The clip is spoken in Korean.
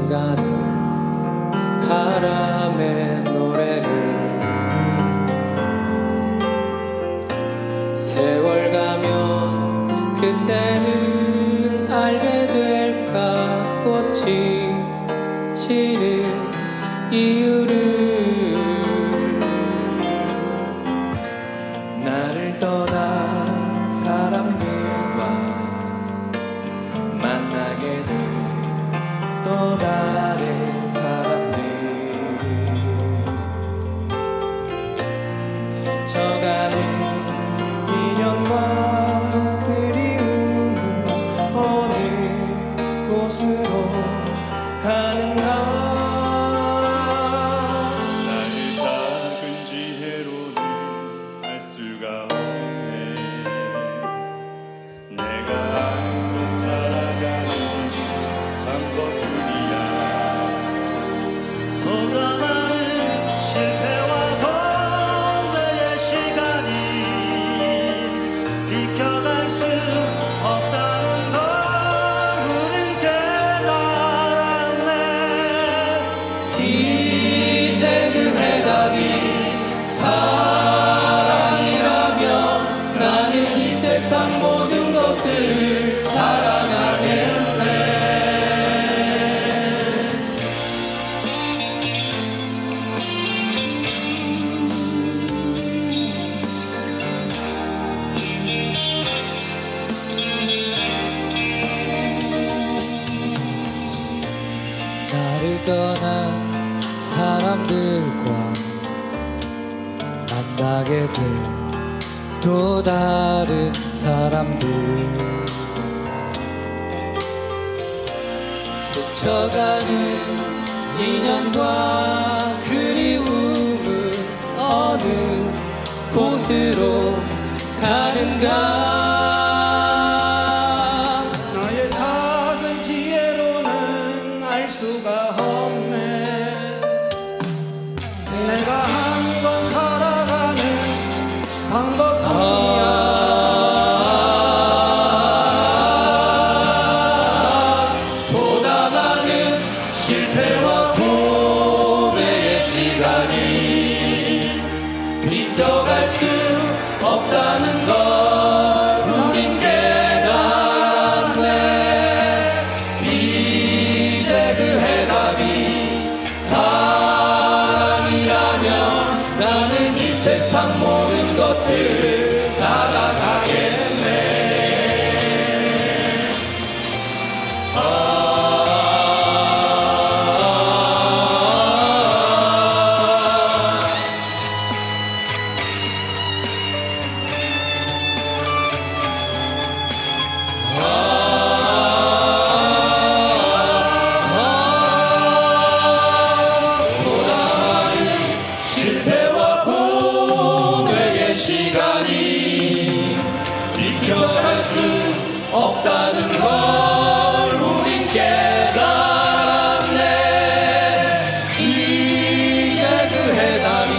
순간을 바람에 세상 모든 것들을 사랑하겠네 나를 떠난 사람들과 만나게 돼. 또 다른 사람들. 스쳐가는 인연과 실패와 고뇌의 시간이 빈터갈 수 없다는 걸 우린 깨닫네. 이제 그 해답이 사랑이라면 나는 이 세상 모든 것들을 사랑해. 없다는 걸 우린 깨달았네. 이제 그 해답이